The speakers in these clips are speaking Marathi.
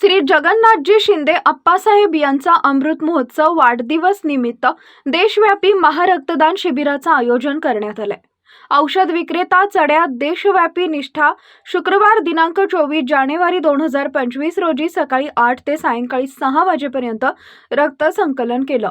श्री जगन्नाथजी शिंदे अप्पासाहेब यांचा अमृत महोत्सव वाढदिवस निमित्त देशव्यापी महारक्तदान शिबिराचं आयोजन करण्यात आलंय. औषध विक्रेता चढ्यात देशव्यापी निष्ठा शुक्रवार दिनांक चोवीस जानेवारी दोन हजार पंचवीस रोजी सकाळी आठ ते सायंकाळी सहा वाजेपर्यंत रक्त संकलन केलं.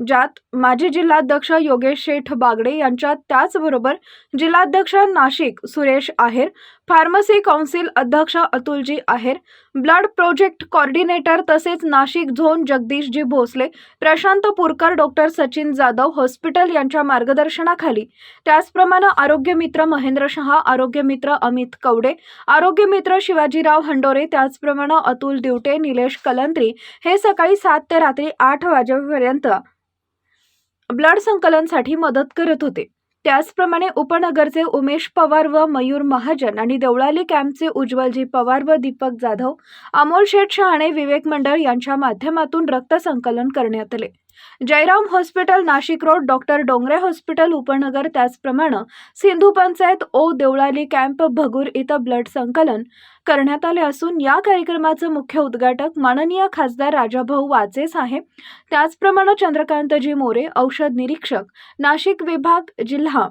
ज्यात माजी जिल्हाध्यक्ष योगेश शेठ बागडे यांच्या त्याचबरोबर जिल्हाध्यक्ष नाशिक सुरेश आहेर फार्मसी काउन्सिल अध्यक्ष Atulji Aher blood project coordinator तसेच Nashik zone Jagdishji Bhosale Prashant Purkar doctor Sachin Jadhav hospital यांच्या मार्गदर्शनाखाली. त्याचप्रमाणे आरोग्य मित्र महेंद्र शहा आरोग्य मित्र अमित कवडे आरोग्य मित्र शिवाजीराव हंडोरे त्याचप्रमाणे अतुल दिवटे निलेश कलंत्री हे सकाळी सात ते रात्री आठ वाजेपर्यंत ब्लड संकलनसाठी मदत करत होते. त्याचप्रमाणे उपनगरचे उमेश पवार व मयूर महाजन आणि देवळाली कॅम्पचे उज्ज्वलजी पवार व दीपक जाधव अमोल शेठ शहाणे विवेक मंडळ यांच्या माध्यमातून रक्त संकलन करण्यात आले. Jayram hospital Nashik road doctor Dongre hospital Upnagar. त्याचप्रमाणे सिंधू पंचायत ओ देवळाली कॅम्प भगूर इथं ब्लड संकलन करण्यात आले असून या कार्यक्रमाचं मुख्य उद्घाटक माननीय खासदार राजाभाऊ वाचेस आहे त्याचप्रमाणे चंद्रकांतजी मोरे औषध निरीक्षक नाशिक विभाग जिल्हा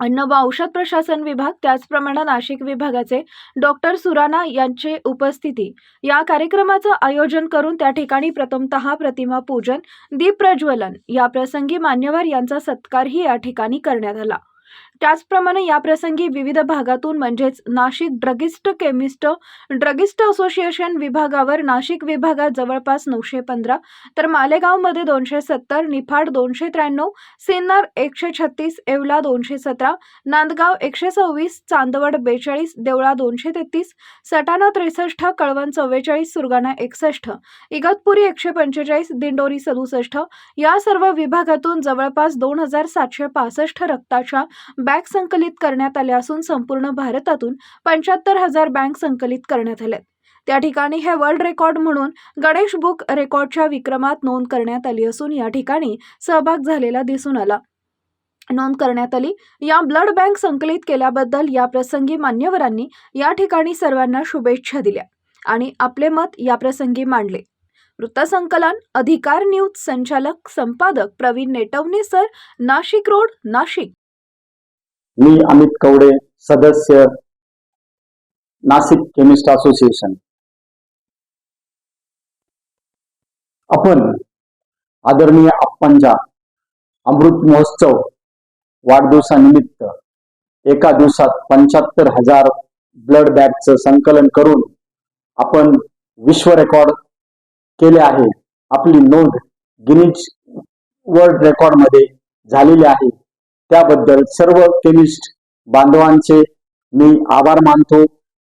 अन्न व औषध प्रशासन विभाग त्याचप्रमाणे नाशिक विभागाचे डॉक्टर सुराणा यांचे उपस्थिती. या कार्यक्रमाचं आयोजन करून त्या ठिकाणी प्रथमतः प्रतिमा पूजन दीप प्रज्वलन. या प्रसंगी मान्यवर यांचा सत्कारही या ठिकाणी करण्यात आला. त्याचप्रमाणे या प्रसंगी विविध भागातून म्हणजेच Nashik druggist chemist druggist association विभागावर नाशिक विभागात जवळपास नऊशे पंधरा तर मालेगावमध्ये दोनशे सत्तर निफाड दोनशे त्र्याण्णव सिन्नर एकशे छत्तीस येवला दोनशे सतरा नांदगाव एकशे सव्वीस चांदवड बेचाळीस देवळा दोनशे तेहतीस सटाणा त्रेसष्ट कळवण चव्वेचाळीस सुरगाणा एकसष्ट इगतपुरी एकशे पंचेचाळीस दिंडोरी सदुसष्ट या सर्व विभागातून जवळपास दोन हजार सातशे पासष्ट रक्ताच्या बँक संकलित करण्यात आल्या असून संपूर्ण भारतातून पंच्याहत्तर हजार बँक संकलित करण्यात आल्या त्या ठिकाणी हे वर्ल्ड रेकॉर्ड म्हणून गणेश बुक रेकॉर्डच्या विक्रमात नोंद करण्यात आली असून या ठिकाणी सहभाग झालेला दिसून आला. नोंद करण्यात आली. या ब्लड बँक संकलित केल्याबद्दल या प्रसंगी मान्यवरांनी या ठिकाणी सर्वांना शुभेच्छा दिल्या आणि आपले मत या प्रसंगी मांडले. वृत्तसंकलन अधिकार न्यूज संचालक संपादक प्रवीण नेटवणे सर नाशिक रोड नाशिक. मी अमित कवडे सदस्य नाशिक केमिस्ट असोसिएशन. आपण आदरणीय आप्पांच्या अमृत महोत्सव वाढदिवसानिमित्त एका दिवसात पंच्याहत्तर हजार ब्लड बॅगचं संकलन करून आपण विश्व रेकॉर्ड केले आहे. आपली नोंद गिनीज वर्ल्ड रेकॉर्डमध्ये झालेली आहे. त्याबद्दल सर्व केमिस्ट बांधवांचे मी आभार मानतो.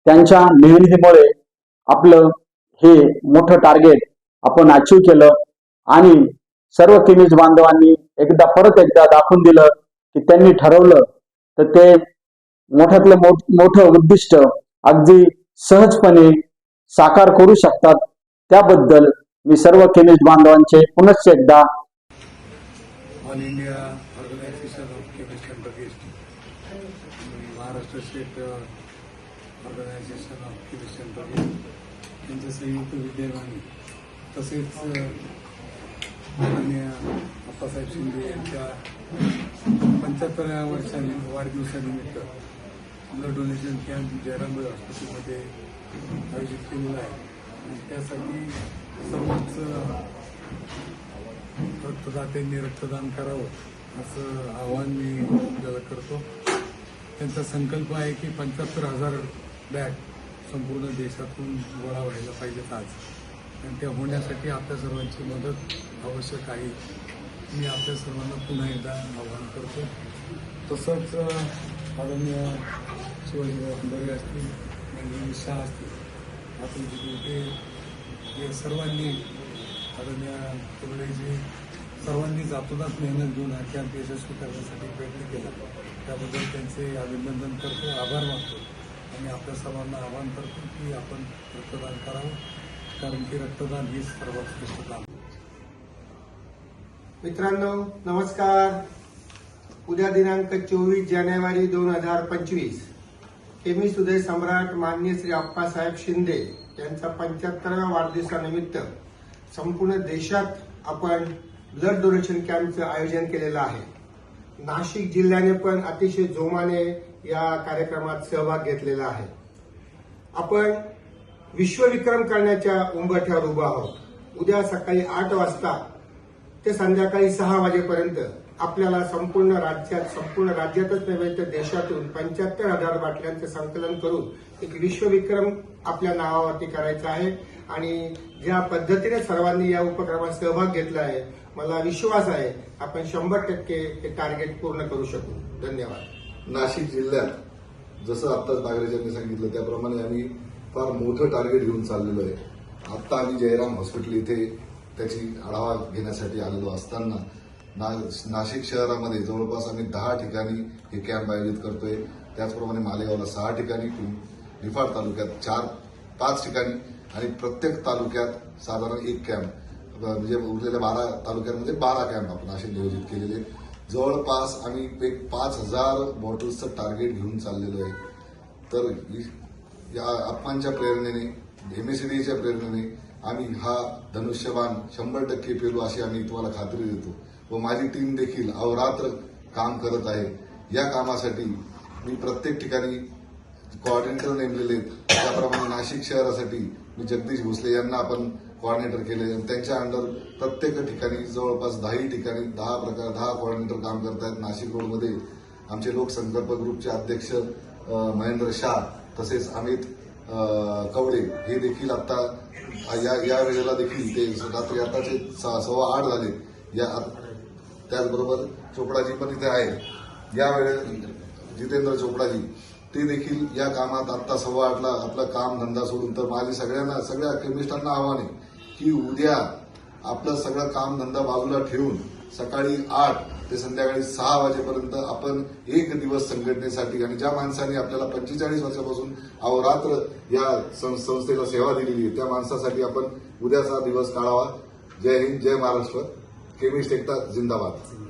त्यांच्या मेहनतीमुळे आपलं हे मोठं टार्गेट आपण अचीव केलं आणि सर्व केमिस्ट बांधवांनी एकदा परत एकदा दाखवून दिलं की त्यांनी ठरवलं. तर ते मोठ्यातलं मोठ मोठं उद्दिष्ट अगदी सहजपणे साकार करू शकतात. त्याबद्दल मी सर्व केमिस्ट बांधवांचे पुनश्च एकदा all India organisation of chemist and druggist Maharashtra state organisation of christian and यांच्या संयुक्त विद्यमाने तसेच माननीय अप्पासाहेब शिंदे यांच्या पंच्याहत्तराव्या वर्षाने वाढदिवसानिमित्त ब्लड डोनेशन कॅम्प जयराम हॉस्पिटलमध्ये आयोजित केलेला आहे. आणि त्यासाठी सर्वच रक्तदात्यांनी रक्तदान करावं असं आवाहन मी आपल्याला करतो. त्यांचा संकल्प आहे की पंच्याहत्तर हजार बॅग संपूर्ण देशातून गोळा व्हायला पाहिजेत आज. आणि त्या होण्यासाठी आपल्या सर्वांची मदत आवश्यक आहे. मी आपल्या सर्वांना पुन्हा एकदा आवाहन करतो. तसंच अ, आदरणीय शिवाजीराव खंडोरे असतील म्हणजे शाह असतील आपण जे हे सर्वांनी आदरणीय कुबडेजी सर्वांनी जातोनात मेहनत घेऊन हा कॅम्प यशस्वी करण्यासाठी प्रयत्न केला. त्याबद्दल त्यांचे अभिनंदन करतो आभार मानतो आणि आपल्या सर्वांना आवाहन करतो की आपण रक्तदान करावं कारण की रक्तदान हे सर्वात श्रेष्ठ काम मित्रांनो नमस्कार. उद्या दिनांक चोवीस जानेवारी दोन हजार पंचवीस. केमी सुदय सम्राट मान्य श्री आप्पासाहेब शिंदे यांचा पंच्याहत्तराव्या वाढदिवसानिमित्त संपूर्ण देशात आपण ब्लड डोनेशन कॅम्पचं आयोजन केलेलं आहे. नाशिक जिल्ह्याने पण अतिशय जोमाने या कार्यक्रमात सहभाग घेतलेला आहे. आपण विश्वविक्रम करण्याच्या उंबरठ्यावर उभा आहोत. उद्या सकाळी आठ वाजता ते संध्याकाळी सहा वाजेपर्यंत आपल्याला संपूर्ण राज्यात संपूर्ण राज्यातच नव्हे तर देशातून पंच्याहत्तर हजार बाटल्यांचं संकलन करून एक विश्वविक्रम आपल्या नावावरती करायचा आहे. आणि ज्या पद्धतीने सर्वांनी या उपक्रमात सहभाग घेतला आहे मला विश्वास आहे आपण शंभर टक्के हे टार्गेट पूर्ण करू शकू. धन्यवाद. नाशिक जिल्ह्यात जसं आत्ताच नागरिकांनी सांगितलं त्याप्रमाणे आम्ही फार मोठं टार्गेट घेऊन चाललेलो आहे. आत्ता आम्ही जयराम हॉस्पिटल इथे त्याची आढावा घेण्यासाठी आलेलो असताना ना नाशिक शहरामध्ये जवळपास आम्ही दहा ठिकाणी हे कॅम्प आयोजित करतोय. त्याचप्रमाणे मालेगावला सहा ठिकाणी निफाड तालुक्यात चार पाच ठिकाणी आणि प्रत्येक तालुक्यात साधारण एक कॅम्प म्हणजे उरलेल्या बारा तालुक्यांमध्ये बारा कॅम्प आपण असे नियोजित केलेले जवळपास आम्ही एक पाच हजार बॉटल्सचं टार्गेट घेऊन चाललेलो आहे. तर या आप्पांच्या प्रेरणेने एमएससीडीच्या प्रेरणेने आम्ही हा धनुष्यबाण शंभर टक्के पेरू अशी आम्ही तुम्हाला खात्री देतो. व माझी टीम देखील अवरात्र काम करत आहे. या कामासाठी मी प्रत्येक ठिकाणी कॉर्डिनेटर नेमलेले आहेत. त्याप्रमाणे नाशिक शहरासाठी मी जगदीश भोसले यांना आपण कॉर्डिनेटर केले. आणि त्यांच्या अंडर प्रत्येक ठिकाणी जवळपास दहाही ठिकाणी दहा प्रकार दहा कॉर्डिनेटर काम करत आहेत नाशिक रोडमध्ये. आमचे लोकसंकल्प ग्रुपचे अध्यक्ष महेंद्र शाह तसेच अमित कवडे हे देखील आता या या वेळेला देखील ते रात्री आताचे सव्वा आठ झाले. या त्याचबरोबर चोपडाजी पण इथे आहे यावेळेस जितेंद्र चोपडाजी ते देखील या कामात आत्ता सव्वा आठला आपलं काम धंदा सोडून तर माझे सगळ्यांना सगळ्या केमिस्टांना आव्हान आहे. की उद्या आपलं सगळं काम धंदा बाजूला ठेवून सकाळी आठ ते संध्याकाळी सहा वाजेपर्यंत आपण एक दिवस संघटनेसाठी आणि ज्या माणसाने आपल्याला पंचेचाळीस वर्षापासून अहोरात्र या सं- संस्थेला सेवा दिलेली आहे त्या माणसासाठी आपण उद्याचा दिवस काढावा. जय हिंद जय महाराष्ट्र. केमिस्ट एकता जिंदाबाद.